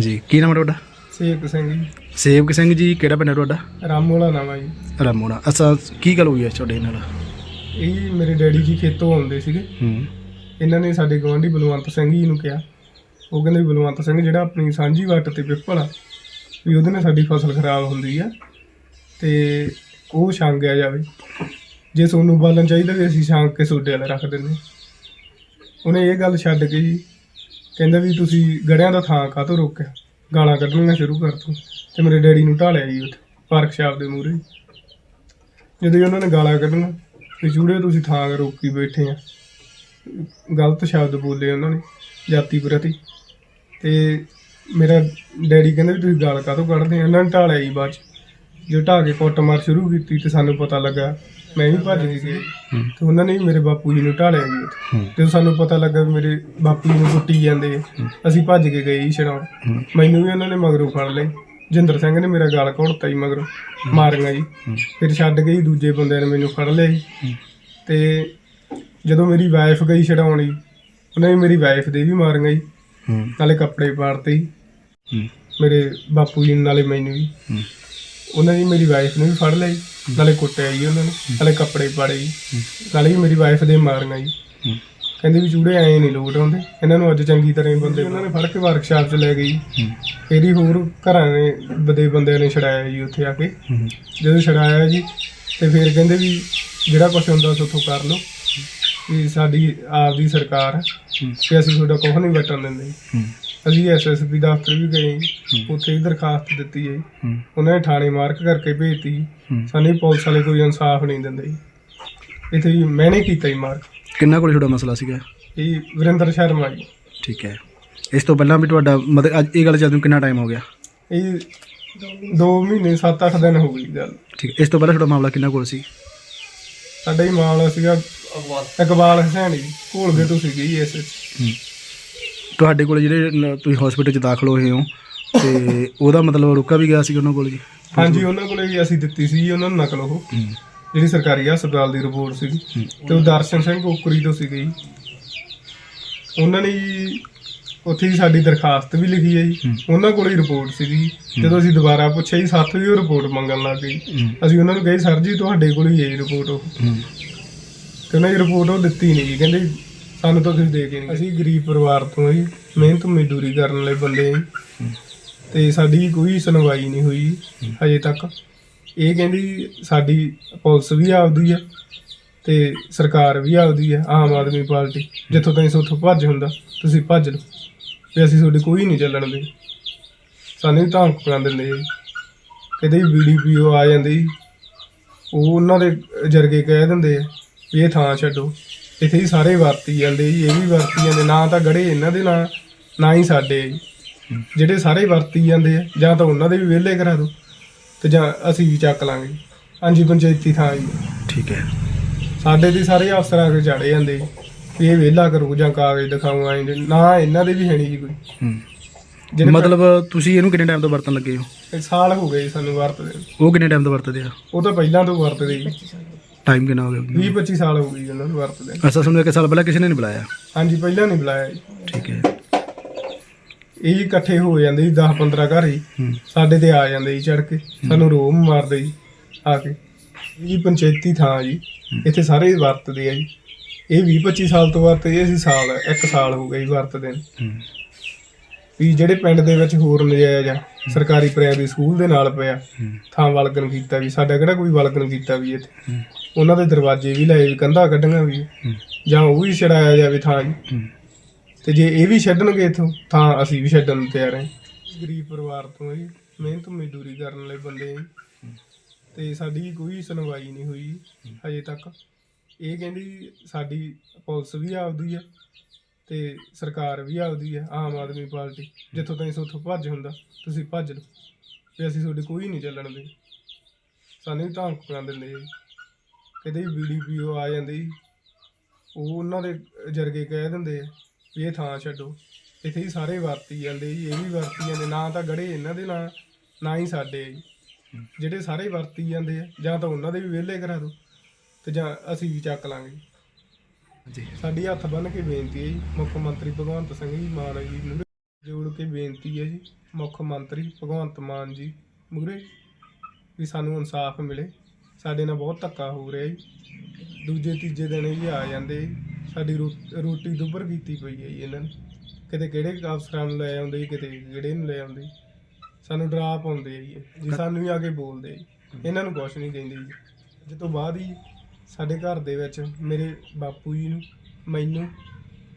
ਹਾਂਜੀ ਕੀ ਨਾਮ ਹੈ ਤੁਹਾਡਾ? ਸੇਵਕ ਸਿੰਘ ਜੀ। ਸੇਵਕ ਸਿੰਘ ਜੀ ਕਿਹੜਾ ਪਿੰਡ ਹੈ ਤੁਹਾਡਾ? ਰਾਮੋਲਾ ਨਾਮ ਆ ਜੀ। ਰਾਮੋਣਾ ਅਸਾਂ ਕੀ ਗੱਲ ਹੋਈ ਹੈ ਤੁਹਾਡੇ ਨਾਲ? ਇਹ ਮੇਰੇ ਡੈਡੀ ਜੀ ਖੇਤੋਂ ਆਉਂਦੇ ਸੀਗੇ। ਹੂੰ। ਇਹਨਾਂ ਨੇ ਸਾਡੇ ਗਵਾਂਢੀ ਬਲਵੰਤ ਸਿੰਘ ਜੀ ਨੂੰ ਕਿਹਾ। ਉਹ ਕਹਿੰਦੇ ਵੀ ਬਲਵੰਤ ਸਿੰਘ ਜਿਹੜਾ ਆਪਣੀ ਸਾਂਝੀ ਵੱਟ ਤੇ ਪਿੱਪਲ ਆ ਵੀ ਉਹਦੇ ਨਾਲ ਸਾਡੀ ਫਸਲ ਖਰਾਬ ਹੁੰਦੀ ਆ ਤੇ ਉਹ ਛਾਂਗਿਆ ਜਾਵੇ। ਜੇ ਤੁਹਾਨੂੰ ਬਾਲਣ ਚਾਹੀਦਾ ਵੀ ਅਸੀਂ ਛਾਂਗ ਕੇ ਸੋਡੇ ਵਾਲਾ ਰੱਖ ਦਿੰਦੇ। ਉਹਨੇ ਇਹ ਗੱਲ ਛੱਡ ਕੇ ਜੀ ਕਹਿੰਦਾ ਵੀ ਤੁਸੀਂ ਗੜਿਆਂ ਦਾ ਥਾਂ ਕਾਹਤੋਂ ਰੋਕਿਆ? ਗਾਲਾਂ ਕੱਢਣੀਆਂ ਸ਼ੁਰੂ ਕਰ ਤੂੰ ਤੇ ਮੇਰੇ ਡੈਡੀ ਨੂੰ ਢਾਲਿਆ ਜੀ ਉੱਥੇ, ਪਾਰਕ ਸ਼ਾਪ ਦੇ ਮੂਹਰੇ। ਜਦੋਂ ਜੀ ਉਹਨਾਂ ਨੇ ਗਾਲਾਂ ਕੱਢਣਾ ਵੀ ਚੂੜੇ ਤੁਸੀਂ ਥਾਂ ਰੋਕੀ ਬੈਠੇ ਆ। ਗਲਤ ਸ਼ਬਦ ਬੋਲੇ ਉਹਨਾਂ ਨੇ, ਜਾਤੀ ਪ੍ਰਤੀ। ਤੇ ਮੇਰਾ ਡੈਡੀ ਕਹਿੰਦਾ ਵੀ ਤੁਸੀਂ ਗਾਲ ਕਾਹਤੋਂ ਕੱਢਦੇ ਆ? ਇਹਨਾਂ ਨੇ ਢਾਲਿਆ ਜੀ ਬਾਅਦ ਚ। ਜੋ ਢਾ ਕੇ ਕੁੱਟਮਾਰ ਸ਼ੁਰੂ ਕੀਤੀ ਤੇ ਸਾਨੂੰ ਪਤਾ ਲੱਗਾ ਮੈਂ ਵੀ ਭੱਜ ਗਈ ਸੀ ਹੂੰ ਤੇ ਉਹਨਾਂ ਨੇ ਵੀ ਮੇਰੇ ਬਾਪੂ ਜੀ ਨੂੰ ਢਾਲਿਆ ਜੀ ਉੱਥੇ। ਹੂੰ। ਜਦੋਂ ਸਾਨੂੰ ਪਤਾ ਲੱਗਾ ਵੀ ਮੇਰੇ ਬਾਪੂ ਜੀ ਨੂੰ ਕੁੱਟੀ ਜਾਂਦੇ। ਆ, ਅਸੀਂ ਭੱਜ ਕੇ ਗਏ ਜੀ ਛਡਾਉਣ। ਹੂੰ। ਮੈਨੂੰ ਵੀ ਉਹਨਾਂ ਨੇ ਮਗਰੋਂ ਫੜ ਲਈ ਜਿੰਦਰ ਸਿੰਘ ਨੇ ਮੇਰਾ ਗਾਲ ਘੋੜਤਾ ਜੀ ਮਗਰੋਂ ਮਾਰੀਆਂ ਜੀ। ਹੂੰ। ਫਿਰ ਛੱਡ ਗਈ ਦੂਜੇ ਬੰਦਿਆਂ ਨੇ ਮੈਨੂੰ ਫੜ ਲਿਆ ਜੀ। ਹੂੰ। ਤੇ ਜਦੋਂ ਮੇਰੀ ਵਾਈਫ ਗਈ ਛਡਾਉਣ ਜੀ ਉਹਨੇ ਵੀ ਮੇਰੀ ਵਾਈਫ ਦੇ ਵੀ ਮਾਰੀਆਂ ਜੀ। ਹੂੰ। ਨਾਲੇ ਕੱਪੜੇ ਪਾੜਤੇ ਜੀ। ਹੂੰ। ਮੇਰੇ ਬਾਪੂ ਜੀ ਨੂੰ, ਨਾਲੇ ਮੈਨੂੰ ਵੀ ਹੂੰ। ਉਹਨਾਂ ਦੀ ਮੇਰੀ ਵਾਈਫ ਨੇ ਵੀ ਫੜ ਲਿਆ ਜੀ। ਨਾਲੇ ਕੁੱਟਿਆ ਜੀ ਉਹਨਾਂ ਨੇ ਨਾਲੇ ਕੱਪੜੇ ਪਾੜੇ ਜੀ। ਨਾਲੇ ਵੀ ਮੇਰੀ ਵਾਈਫ ਦੇ ਮਾਰੀਆਂ ਜੀ ਹੂੰ ਕਹਿੰਦੇ ਵੀ ਚੂੜੇ ਐ ਨਹੀਂ ਲੋਟ ਆਉਂਦੇ ਇਹਨਾਂ ਨੂੰ ਅੱਜ ਚੰਗੀ ਤਰ੍ਹਾਂ ਹੀ ਬੰਦੇ ਉਹਨਾਂ ਨੇ ਫੜ ਕੇ ਵਰਕਸ਼ਾਪ 'ਚ ਲੈ ਗਈ। ਹੀ। ਹੋਰ ਘਰਾਂ ਨੇ ਬਦੇ ਬੰਦਿਆਂ ਨੇ ਛੜਾਇਆ ਜੀ ਉੱਥੇ ਆ ਕੇ। ਜਦੋਂ ਛੜਾਇਆ ਜੀ ਤੇ ਫਿਰ ਕਹਿੰਦੇ ਵੀ ਜਿਹੜਾ ਕੁਛ ਹੁੰਦਾ ਸੋ ਉੱਥੋਂ ਕਰ ਲਓ। ਵੀ ਸਾਡੀ ਆਪ ਦੀ ਸਰਕਾਰ ਹੈ। ਹੂੰ। ਕਿ ਅਸੀਂ ਤੁਹਾਡਾ ਕੁਛ ਨਹੀਂ ਵਟਣ ਦਿੰਦੇ। ਹੂੰ। ਅਸੀਂ ਐਸਐਸਪੀ ਦਫ਼ਤਰ ਵੀ ਗਏ ਜੀ। ਉੱਥੇ ਵੀ ਦਰਖਾਸਤ ਦਿੱਤੀ ਹੈ ਜੀ। ਹੂੰ। ਉਹਨਾਂ ਨੇ ਥਾਣੇ ਮਾਰਕ ਕਰਕੇ ਭੇਜਤੀ ਜੀ। ਹੂੰ। ਸਾਨੂੰ ਪੁਲਿਸ ਵਾਲੇ ਕੋਈ ਇਨਸਾਫ ਨਹੀਂ ਦਿੰਦੇ ਜੀ। ਇੱਥੇ ਜੀ ਮੈਨੇ ਕੀਤਾ ਜੀ ਮਾਰਕ। ਕਿੰਨਾ ਕੋਲ ਤੁਹਾਡਾ ਮਸਲਾ ਸੀਗਾ? ਇਹ ਵਰਿੰਦਰ ਸ਼ਰਮਾ ਜੀ। ਠੀਕ ਹੈ। ਇਸ ਤੋਂ ਪਹਿਲਾਂ ਵੀ ਤੁਹਾਡਾ ਮਤਲਬ ਅੱਜ ਇਹ ਗੱਲ ਚੱਲਦੀ ਨੂੰ ਕਿੰਨਾ ਟਾਈਮ ਹੋ ਗਿਆ? ਇਹ 2 ਮਹੀਨੇ 7-8 ਦਿਨ ਹੋ ਗਈ ਗੱਲ। ਠੀਕ ਹੈ। ਇਸ ਤੋਂ ਪਹਿਲਾਂ ਤੁਹਾਡਾ ਮਾਮਲਾ ਕਿੰਨਾ ਕੋਲ ਸੀ? ਸਾਡਾ ਹੀ ਮਾਮਲਾ ਸੀਗਾ ਇਕਬਾਲ ਹਸੈਨ ਜੀ ਘੋਲਗੇ ਤੋਂ ਸੀਗੀ ਜੀ ਇਸ ਵਿੱਚ। ਤੁਹਾਡੇ ਕੋਲ ਜਿਹੜੇ ਨ- ਤੁਸੀਂ ਹਸਪੀਟਲ 'ਚ ਦਾਖਲ ਹੋਏ ਹੋ ਤੇ ਉਹਦਾ ਮਤਲਬ ਰੁਕਾ ਵੀ ਗਿਆ ਸੀ ਉਹਨਾਂ ਕੋਲ ਜੀ? ਹਾਂਜੀ ਉਹਨਾਂ ਕੋਲੇ ਜੀ ਅਸੀਂ ਦਿੱਤੀ ਸੀ ਜੀ ਉਹਨਾਂ ਨੂੰ ਨਕਲ ਉਹ। ਹੂੰ। ਜਿਹੜੀ ਸਰਕਾਰੀ ਹਸਪਤਾਲ ਦੀ ਰਿਪੋਰਟ ਸੀਗੀ। ਹੂੰ। ਤੇ ਉਹ ਦਰਸ਼ਨ ਸਿੰਘ ਕੋਕਰੀ ਤੋਂ ਸੀਗੇ ਜੀ। ਉਹਨਾਂ ਨੇ ਜੀ ਉੱਥੇ ਹੀ ਸਾਡੀ ਦਰਖਾਸਤ ਵੀ ਲਿਖੀ ਹੈ ਜੀ। ਹੂੰ। ਉਹਨਾਂ ਕੋਲ ਹੀ ਰਿਪੋਰਟ ਸੀਗੀ ਜਦੋਂ ਅਸੀਂ ਦੁਬਾਰਾ ਪੁੱਛਿਆ ਜੀ ਸਾਥੋਂ ਹੀ ਉਹ ਰਿਪੋਰਟ ਮੰਗਣ ਲੱਗ ਗਏ ਹੂੰ। ਅਸੀਂ ਉਹਨਾਂ ਨੂੰ ਕਹੇ ਸਰ ਜੀ ਤੁਹਾਡੇ ਕੋਲ ਹੀ ਹੈ ਰਿਪੋਰਟ ਉਹ। ਹੂੰ। ਤੇ ਉਹਨਾਂ ਦੀ ਰਿਪੋਰਟ ਉਹ ਦਿੱਤੀ ਨਹੀਂ ਜੀ ਕਹਿੰਦੇ ਸਾਨੂੰ ਤਾਂ ਤੁਸੀਂ ਦੇ ਕੇ ਨਹੀਂ ਅਸੀਂ ਗਰੀਬ ਪਰਿਵਾਰ ਤੋਂ ਹਾਂ ਜੀ, ਮਿਹਨਤ ਮਜ਼ਦੂਰੀ ਕਰਨ ਵਾਲੇ ਬੰਦੇ ਹਾਂ ਜੀ। ਤੇ ਸਾਡੀ ਕੋਈ ਸੁਣਵਾਈ ਨਹੀਂ ਹੋਈ ਹੂੰ। ਹਜੇ ਤੱਕ ਇਹ ਕਹਿੰਦੀ ਸਾਡੀ ਪੁਲਿਸ ਵੀ ਆਪਦੀ ਆ ਤੇ ਸਰਕਾਰ ਵੀ ਆਪਦੀ ਆ, ਆਮ ਆਦਮੀ ਪਾਰਟੀ ਜਿੱਥੋਂ ਤਾਈਂ ਸੋਥੋਂ ਭੱਜ ਹੁੰਦਾ, ਤੁਸੀਂ ਭੱਜ ਲਓ ਤੇ ਅਸੀਂ ਤੁਹਾਡੇ ਕੋਈ ਨਹੀਂ ਚੱਲਣ ਦੇ ਸਾਨੂੰ ਵੀ ਧਮਕੀਆਂ ਦਿੰਦੇ ਆ ਜੀ। ਕਹਿੰਦੇ ਵੀਡੀਪੀਓ ਆ ਜਾਂਦੇ ਜੀ ਉਹ ਉਹਨਾਂ ਦੇ ਜਰਗੇ ਕਹਿ ਦਿੰਦੇ ਆ ਵੀ ਇਹ ਥਾਂ ਛੱਡੋ। ਇੱਥੇ ਹੀ ਸਾਰੇ ਵਰਤੀ ਜਾਂਦੇ ਜੀ ਇਹ ਵੀ ਵਰਤੀ ਜਾਂਦੇ। ਨਾ ਤਾਂ ਗੜੇ ਇਹਨਾਂ ਦੇ ਨਾਂ ਨਾ ਹੀ ਸਾਡੇ ਜੀ। ਜਿਹੜੇ ਸਾਰੇ ਵਰਤੀ ਜਾਂਦੇ ਆ ਜਾਂ ਤਾਂ ਉਹਨਾਂ ਦੇ ਵੀ ਵਿਹਲੇ ਕਰਾ ਦਿਓ ਤੇ ਜਾਂ ਅਸੀਂ ਵੀ ਚੱਕ ਲਾਂਗੇ। ਹਾਂਜੀ ਪੰਚਾਇਤੀ ਥਾਂ ਜੀ। ਠੀਕ ਹੈ। ਸਾਡੇ ਦੀ ਸਾਰੇ ਅਫਸਰਾਂ ਕੇ ਚੜੇ ਜਾਂਦੇ ਜੀ। ਵੀ ਇਹ ਵਿਹਲਾ ਕਰੂ ਜਾਂ ਕਾਗਜ਼ ਦਿਖਾਉਂ ਆਏ ਨੇ। ਨਾ ਇਹਨਾਂ ਦੇ ਵੀ ਹੈ ਨਹੀਂ ਜੀ ਕੋਈ। ਹੂੰ। ਜਿਹੜੇ ਮਤਲਬ ਤੁਸੀਂ ਇਹਨੂੰ ਕਿੰਨੇ ਟਾਈਮ ਤੋਂ ਵਰਤਣ ਲੱਗੇ ਹੋ? ਇਹ ਸਾਲ ਹੋ ਗਏ ਜੀ ਸਾਨੂੰ ਵਰਤਦੇ ਨੂੰ। ਉਹ ਕਿੰਨੇ ਟਾਈਮ ਤੋਂ ਵਰਤਦੇ ਆ? ਉਹ ਤਾਂ ਪਹਿਲਾਂ ਤੋਂ ਵਰਤਦੇ ਜੀ। ਟਾਈਮ ਕਿੰਨਾ ਹੋ ਗਿਆ? 20 25 ਸਾਲ ਹੋ ਗਏ ਜੀ ਉਹਨਾਂ ਨੂੰ ਵਰਤਦੇ। ਅਸਾਂ ਸਾਨੂੰ ਇੱਕ ਸਾਲ ਪਹਿਲਾਂ ਕਿਸੇ ਨੇ ਨਹੀਂ ਬੁਲਾਇਆ? ਹਾਂਜੀ ਪਹਿਲਾਂ ਨਹੀਂ ਬੁਲਾਇਆ ਜੀ। ਠੀਕ ਹੈ। ਇਹ ਜੀ ਇਕੱਠੇ ਹੋ ਜਾਂਦੇ ਜੀ 10 15 ਘਰ ਹੀ। ਹੂੰ। ਸਾਡੇ ਤੇ ਆ ਜਾਂਦੇ ਜੀ ਚੜ ਕੇ। ਸਾਨੂੰ ਰੋਮ ਮਾਰਦੇ ਜੀ ਆ ਕੇ। ਇਹ ਪੰਚਾਇਤੀ ਥਾਂ ਜੀ। ਇੱਥੇ ਸਾਰੇ ਵਰਤਦੇ ਆ ਜੀ। ਇਹ 20 25 ਸਾਲ ਤੋਂ ਵਰਤਦੇ ਅਸੀਂ ਸਾਲ ਇੱਕ ਸਾਲ ਹੋ ਗਿਆ ਜੀ ਵਰਤਦੇ ਨੂੰ। ਹੂੰ। ਵੀ ਜਿਹੜੇ ਪਿੰਡ ਦੇ ਵਿੱਚ ਹੋਰ ਨਜਾਇਜ਼ ਆ ਸਰਕਾਰੀ ਪ੍ਰਾਇਮਰੀ ਸਕੂਲ ਦੇ ਨਾਲ ਪਿਆ। ਹੂੰ। ਥਾਂ ਵਲਗਣ ਕੀਤਾ ਵੀ ਸਾਡਾ ਕਿਹੜਾ ਕੋਈ ਵਲਗਣ ਕੀਤਾ ਵੀ ਇੱਥੇ। ਹੂੰ। ਉਹਨਾਂ ਦੇ ਦਰਵਾਜ਼ੇ ਵੀ ਲਾਏ ਕੰਧਾਂ ਕੱਢੀਆਂ ਵੀ। ਜਾਂ ਉਹ ਵੀ ਛਡਾਇਆ ਜਾਵੇ ਥਾਂ ਜੀ ਤੇ ਜੇ ਇਹ ਵੀ ਛੱਡਣਗੇ ਇਥੋਂ ਤਾਂ ਅਸੀਂ ਵੀ ਛੱਡਣ ਨੂੰ ਤਿਆਰ ਹਾਂ। ਗਰੀਬ ਪਰਿਵਾਰ ਤੋਂ ਜੀ ਮਿਹਨਤ ਮਜ਼ਦੂਰੀ ਕਰਨ ਵਾਲੇ ਬੰਦੇ ਹਾਂ ਤੇ ਸਾਡੀ ਕੋਈ ਸੁਣਵਾਈ ਨਹੀਂ ਹੋਈ ਹਜੇ ਤੱਕ। ਇਹ ਕਹਿੰਦੀ ਸਾਡੀ ਪੁਲਿਸ ਵੀ ਆਪਦੀ ਆ ਤੇ ਸਰਕਾਰ ਵੀ ਆਪਦੀ ਆ ਆਮ ਆਦਮੀ ਪਾਰਟੀ। ਜਿੱਥੋਂ ਤਾਈਂ ਸੋਥੋਂ ਭੱਜ ਹੁੰਦਾ ਤੁਸੀਂ ਭੱਜ ਲਓ। ਤੇ ਅਸੀਂ ਤੁਹਾਡੇ ਕੋਈ ਨਹੀਂ ਚੱਲਣ ਦੇ ਸਾਨੂੰ ਵੀ ਧਮਕੀਆਂ ਦਿੰਦੇ ਜੀ। ਕਹਿੰਦੇ ਵੀਡੀਪੀਓ ਆ ਜਾਂਦੇ। ਉਹ ਉਹਨਾਂ ਦੇ ਜਰਗੇ ਕਹਿ ਦਿੰਦੇ ਆ ਵੀ ਇਹ ਥਾਂ ਛੱਡੋ। ਇੱਥੇ ਹੀ ਸਾਰੇ ਵਰਤੀ ਜਾਂਦੇ ਜੀ ਇਹ ਵੀ ਵਰਤੀ ਜਾਂਦੇ। ਨਾ ਤਾਂ ਗੜੇ ਇਹਨਾਂ ਦੇ ਨਾਂ ਨਾ ਹੀ ਸਾਡੇ ਆ ਜੀ। ਜਿਹੜੇ ਸਾਰੇ ਵਰਤੀ ਜਾਂਦੇ ਆ ਜਾਂ ਤਾਂ ਉਹਨਾਂ ਦੇ ਵੀ ਵਿਹਲੇ ਕਰਾ ਦਿਓ ਤੇ ਜਾਂ ਅਸੀਂ ਵੀ ਚੱਕ ਲਾਂਗੇ। ਜੀ। ਸਾਡੀ ਹੱਥ ਬੰਨ ਕੇ ਬੇਨਤੀ ਹੈ ਜੀ ਮੁੱਖ ਮੰਤਰੀ ਭਗਵੰਤ ਸਿੰਘ ਜੀ ਮਾਨ ਜੀ ਨੂੰ ਜੋੜ ਕੇ ਬੇਨਤੀ ਹੈ ਜੀ ਮੁੱਖ ਮੰਤਰੀ ਭਗਵੰਤ ਮਾਨ ਜੀ ਮੂਹਰੇ ਵੀ ਸਾਨੂੰ ਇਨਸਾਫ ਮਿਲੇ। ਸਾਡੇ ਨਾਲ ਬਹੁਤ ਧੱਕਾ ਹੋ ਰਿਹਾ ਜੀ। ਦੂਜੇ ਤੀਜੇ ਦਿਨ ਹੀ ਆ ਜਾਂਦੇ ਜੀ। ਸਾਡੀ ਰੋ- ਰੋਟੀ ਦੁੱਬਰ ਕੀਤੀ ਪਈ ਹੈ ਜੀ ਇਹਨਾਂ ਨੇ। ਕਿਤੇ ਕਿਹੜੇ ਅਫਸਰਾਂ ਨੂੰ ਲੈ ਆਉਂਦੇ ਜੀ, ਕਿਤੇ ਕਿਹੜੇ ਨੂੰ ਲੈ ਆਉਂਦੇ। ਸਾਨੂੰ ਡਰਾ ਪਾਉਂਦੇ ਆ ਜੀ ਇਹ। ਜੀ ਸਾਨੂੰ ਹੀ ਆ ਕੇ ਬੋਲਦੇ ਜੀ। ਇਹਨਾਂ ਨੂੰ ਕੁਛ ਨਹੀਂ ਕਹਿੰਦੇ ਜੀ। ਅੱਜ ਤੋਂ ਬਾਅਦ ਹੀ ਸਾਡੇ ਘਰ ਦੇ ਵਿੱਚ ਮੇਰੇ ਬਾਪੂ ਜੀ ਨੂੰ ਮੈਨੂੰ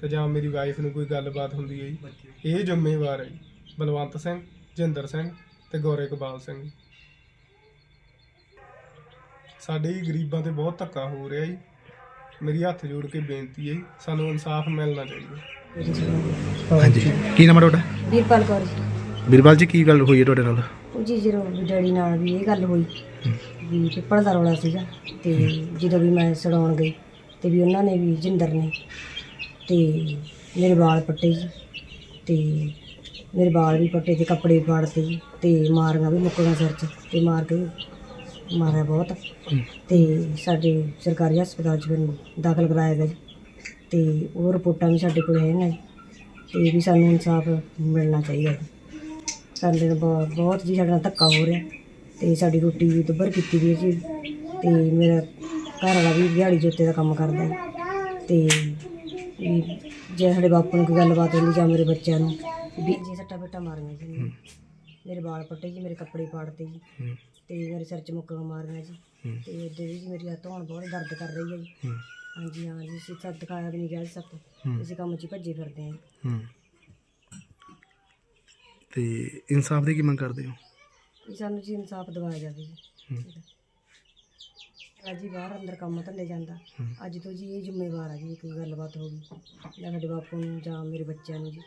ਤੇ ਜਾਂ ਮੇਰੀ ਵਾਈਫ ਨੂੰ ਕੋਈ ਗੱਲਬਾਤ ਹੁੰਦੀ ਹੈ ਜੀ। ਇਹ ਜ਼ਿੰਮੇਵਾਰ ਹੈ ਜੀ। ਬਲਵੰਤ ਸਿੰਘ ਜਿੰਦਰ ਸਿੰਘ ਤੇ ਗੌਰੇ ਇਕਬਾਲ ਸਿੰਘ ਸਾਡੇ ਹੀ ਗਰੀਬਾਂ ਤੇ ਬਹੁਤ ਧੱਕਾ ਹੋ ਰਿਹਾ ਜੀ। ਮੇਰੀ ਹੱਥ ਜੋੜ ਕੇ ਬੇਨਤੀ ਹੈ ਜੀ, ਸਾਨੂੰ ਇਨਸਾਫ ਮਿਲਣਾ ਚਾਹੀਦਾ। ਹਾਂਜੀ। ਕੀ ਨਾਮ ਹੈ ਤੁਹਾਡਾ? ਵੀਰਪਾਲ ਕੌਰ। ਜੀ ਬਿਰਬਲ ਜੀ ਕੀ ਗੱਲ ਹੋਈ ਹੈ ਤੁਹਾਡੇ ਨਾਲ? ਉਹ ਜੀ ਜਦੋਂ ਵੀ ਡੈਡੀ ਨਾਲ ਵੀ ਇਹ ਗੱਲ ਹੋਈ ਵੀ ਪਿੱਪਲ ਦਾ ਰੌਲਾ ਸੀਗਾ ਤੇ ਜਦੋਂ ਵੀ ਮੈਂ ਛਡਾਉਣ ਗਈ ਤੇ ਵੀ ਉਹਨਾਂ ਨੇ ਵੀ ਜਿੰਦਰ ਨੇ ਤੇ ਮੇਰੇ ਵਾਲ ਪੱਟੇ ਜੀ ਤੇ ਮੇਰੇ ਵਾਲ ਵੀ ਪੱਟੇ ਤੇ ਕੱਪੜੇ ਵੀ ਪਾੜਤੇ ਜੀ ਤੇ ਮਾਰੀਆਂ ਵੀ ਮੁੱਕੀਆਂ ਸਿਰ 'ਚ ਤੇ ਮਾਰ ਕੇ ਮਾਰਿਆ ਬਹੁਤ। ਤੇ ਸਾਡੇ ਸਰਕਾਰੀ ਹਸਪਤਾਲ 'ਚ ਮੈਨੂੰ ਦਾਖਲ ਕਰਾਇਆ ਗਿਆ ਜੀ। ਤੇ ਉਹ ਰਿਪੋਰਟਾਂ ਵੀ ਸਾਡੇ ਕੋਲ ਹੈਗੀਆਂ ਜੀ। ਤੇ ਵੀ ਸਾਨੂੰ ਇਨਸਾਫ ਮਿਲਣਾ ਚਾਹੀਦਾ ਜੀ। ਸਾਡੇ ਨਾਲ ਬਹੁਤ ਬਹੁਤ ਜੀ ਸਾਡੇ ਨਾਲ ਧੱਕਾ ਹੋ ਰਿਹਾ। ਤੇ ਸਾਡੀ ਰੋਟੀ ਵੀ ਦੁੱਬਰ ਕੀਤੀ ਹੈ ਜੀ। ਤੇ ਮੇਰਾ ਘਰ ਵਾਲਾ ਵੀ ਦਿਹਾੜੀ ਜੋਤੇ ਦਾ ਕੰਮ ਕਰਦਾ ਹੈ ਤੇ ਵੀ ਜੇ ਸਾਡੇ ਬਾਪੂ ਨੂੰ ਕੋਈ ਗੱਲਬਾਤ ਹੁੰਦੀ ਜਾਂ ਮੇਰੇ ਬੱਚਿਆਂ ਨੂੰ ਵੀ ਜੀ ਸੱਟਾ ਬੇਟਾ ਮਾਰੀਆਂ ਜੀ। ਮੇਰੇ ਵਾਲ ਪੱਟੇ ਜੀ ਮੇਰੇ ਕੱਪੜੇ ਪਾੜਤੇ ਜੀ। ਹੂੰ, ਤੇ ਮੇਰੇ ਸਿਰ 'ਚ ਮੁੱਕਾਂ ਮਾਰੀਆਂ ਜੀ। ਤੇ ਉਹਦੇ ਵੀ ਮੇਰੀ ਹੱਥ ਹੁਣ ਬਹੁਤ ਦਰਦ ਕਰ ਰਹੀ ਹੈ ਜੀ। ਹੂੰ, ਹਾਂਜੀ ਹਾਂ ਜੀ ਅਸੀਂ ਤਾਂ ਦਿਖਾਇਆ ਵੀ ਨਹੀਂ ਗਿਆ ਜੀ ਸਭ ਤੋਂ ਕੰਮ 'ਚ ਹੀ ਭੱਜੇ ਫਿਰਦੇ ਹਾਂ। ਹੂੰ। ਤੇ ਇਨਸਾਫ ਦੀ ਕੀ ਮੰਗ ਕਰਦੇ ਹੋ? ਵੀ ਸਾਨੂੰ ਜੀ ਇਨਸਾਫ ਦਿਵਾਇਆ ਜਾਵੇ ਜੀ। ਅੱਜ ਹੀ ਬਾਹਰ ਅੰਦਰ ਕੰਮ ਧੰਦੇ ਜਾਂਦਾ। ਅੱਜ ਤੋਂ ਜੀ ਇਹ ਜ਼ਿੰਮੇਵਾਰ ਆ ਜੀ ਕੋਈ ਗੱਲਬਾਤ ਹੋ ਗਈ। ਜਾਂ ਸਾਡੇ ਬਾਪੂ ਨੂੰ ਜਾਂ ਮੇਰੇ ਬੱਚਿਆਂ ਨੂੰ ਜੀ।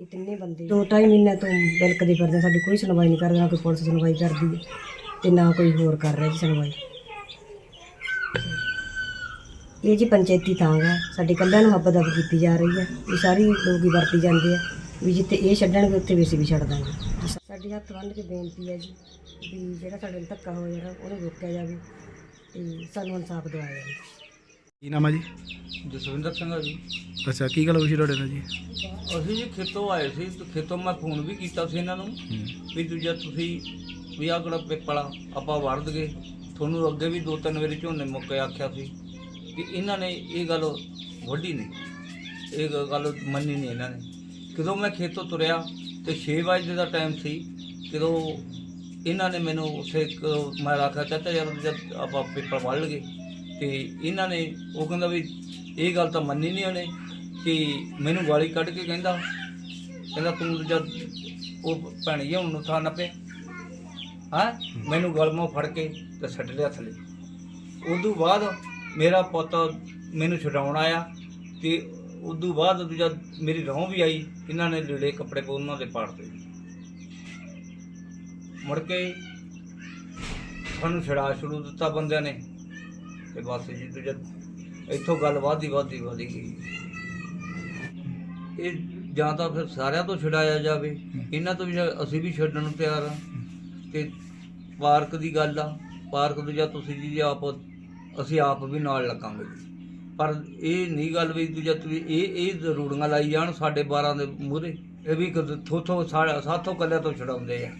ਇਹ ਤਿੰਨੇ ਬੰਦੇ ਦੋ ਢਾਈ ਮਹੀਨੇ ਤੋਂ ਬਿਲਕਦੇ ਫਿਰਦੇ, ਸਾਡੀ ਕੋਈ ਸੁਣਵਾਈ ਨਹੀਂ ਕਰਦਾ, ਨਾ ਕੋਈ ਪੁਲਿਸ ਸੁਣਵਾਈ ਕਰਦੀ ਹੈ ਤੇ ਨਾ ਕੋਈ ਹੋਰ ਕਰ ਰਿਹਾ ਜੀ ਸੁਣਵਾਈ। ਇਹ ਜੀ ਪੰਚਾਇਤੀ ਥਾਂ ਹੈ, ਸਾਡੇ ਕੱਲਿਆਂ ਨੂੰ ਹੱਬ ਦਬ ਕੀਤੀ ਜਾ ਰਹੀ ਹੈ ਇਹ ਸਾਰੀ ਲੋਕ ਹੀ ਵਰਤੀ ਜਾਂਦੇ ਆ, ਵੀ ਜਿੱਥੇ ਇਹ ਛੱਡਣਗੇ, ਉੱਥੇ ਵੀ ਅਸੀਂ ਵੀ ਛੱਡ ਦਾਂਗੇ। ਸਾਡੀ ਹੱਥ ਬੰਨ੍ਹ ਕੇ ਬੇਨਤੀ ਹੈ ਜੀ, ਵੀ ਜਿਹੜਾ ਸਾਡੇ ਨਾਲ ਧੱਕਾ ਹੋ ਉਹਨੂੰ ਰੋਕਿਆ ਜਾਵੇ ਤੇ ਸਾਨੂੰ ਇਨਸਾਫ ਦਿਵਾਇਆ ਜਾਵੇ। ਕੀ ਨਾਮ ਹੈ ਜੀ? ਜਸਵਿੰਦਰ ਸਿੰਘ ਆ ਜੀ। ਅੱਛਾ ਕੀ ਗੱਲ ਹੋਈ ਸੀ ਤੁਹਾਡੇ ਨਾਲ ਜੀ? ਅਸੀਂ ਜੀ ਖੇਤੋਂ ਆਏ ਸੀ ਤੇ ਖੇਤੋਂ ਮੈਂ ਫੋਨ ਵੀ ਕੀਤਾ ਸੀ ਇਹਨਾਂ ਨੂੰ ਹੂੰ, ਵੀ ਦੂਜਾ ਤੁਸੀਂ ਵੀ ਆਹ ਕਿਹੜਾ ਪੇਪਲਾ ਆਪਾਂ ਵੜ ਦਗੇ ਤੁਹਾਨੂੰ ਅੱਗੇ ਵੀ ਦੋ ਤਿੰਨ ਵਾਰੀ ਝੋਨੇ ਮੁੱਕੇ ਆਖਿਆ ਸੀ ਕਿ ਇਹਨਾਂ ਨੇ ਇਹ ਗੱਲ ਵੱਢੀ ਨਹੀਂ। ਇਹ ਗ- ਗੱਲ ਮੰਨੀ ਨਹੀਂ ਇਹਨਾਂ ਨੇ। ਜਦੋਂ ਮੈਂ ਖੇਤੋਂ ਤੁਰਿਆ ਤੇ 6 ਵਜੇ ਦਾ ਟਾਈਮ ਸੀ ਜਦੋਂ ਇਹਨਾਂ ਨੇ ਮੈਨੂੰ ਉੱਥੇ ਇੱਕ ਮੈਂ ਆਖਿਆ ਚਾਚਾ ਯਾਰ ਜਦ ਆਪਾਂ ਪੇਪਰ ਵੜ ਲਗੇ ਤੇ ਇਹਨਾਂ ਨੇ ਉਹ ਕਹਿੰਦਾ ਵੀ ਇਹ ਗੱਲ ਤਾਂ ਮੰਨੀ ਨਹੀਂ ਉਹਨੇ ਕਿ ਮੈਨੂੰ ਗਾਲੀ ਕੱਢ ਕੇ ਕਹਿੰਦਾ। ਕਹਿੰਦਾ ਤੂੰ ਜਦ ਉਹ ਭੈਣੀ ਹੁਣ ਨੂੰ ਥਾਂ ਨੱਪੇ। ਹਾਂ? ਮੈਨੂੰ ਗਲਮੋਂ ਫੜ ਕੇ ਤੇ ਛੱਡ ਲਿਆ ਥੱਲੇ। ਉਦੋਂ ਬਾਅਦ ਮੇਰਾ ਪੁੱਤ ਮੈਨੂੰ ਛਡਾਉਣ ਆਇਆ ਤੇ ਉਦੋਂ ਬਾਅਦ ਦੂਜਾ ਮੇਰੀ ਰੋਹ ਵੀ ਆਈ, ਇਹਨਾਂ ਨੇ ਲੀੜੇ ਕੱਪੜੇ ਕੋ ਉਹਨਾਂ ਦੇ ਪਾੜਤੇ ਮੁੜ ਕੇ ਸਾਨੂੰ ਛੜਾ ਛੜੂ ਦਿੱਤਾ ਬੰਦਿਆਂ ਨੇ। ਤੇ ਬਸ ਜੀ ਦੂਜਾ ਇੱਥੋਂ ਗੱਲ ਵਾਧੀ ਵਾਧੀ, ਵਧੀ ਗਈ। ਇਹ ਜਾਂ ਤਾਂ ਫਿਰ ਸਾਰਿਆਂ ਤੋਂ ਛਡਾਇਆ ਜਾਵੇ। ਇਹਨਾਂ ਤੋਂ ਵੀ ਅਸੀਂ ਵੀ ਛੱਡਣ ਨੂੰ ਤਿਆਰ ਆ। ਤੇ ਪਾਰਕ ਦੀ ਗੱਲ ਆ। ਪਾਰਕ ਦੂਜਾ ਤੁਸੀਂ ਜੀ ਆਪ, ਅਸੀਂ ਆਪ ਵੀ ਨਾਲ ਲੱਗਾਂਗੇ। ਪਰ ਇਹ ਨਹੀਂ ਗੱਲ ਵੀ ਦੂਜਾ ਤੁਸੀਂ ਇਹ ਇਹ ਰੂੜੀਆਂ ਲਾਈ ਜਾਣ ਸਾਡੇ 12 ਦੇ ਮੂਹਰੇ। ਇਹ ਵੀ ਥੋਥੋਂ ਸਾਥੋਂ ਕੱਲਿਆਂ ਤੋਂ ਛਡਾਉਂਦੇ ਆ।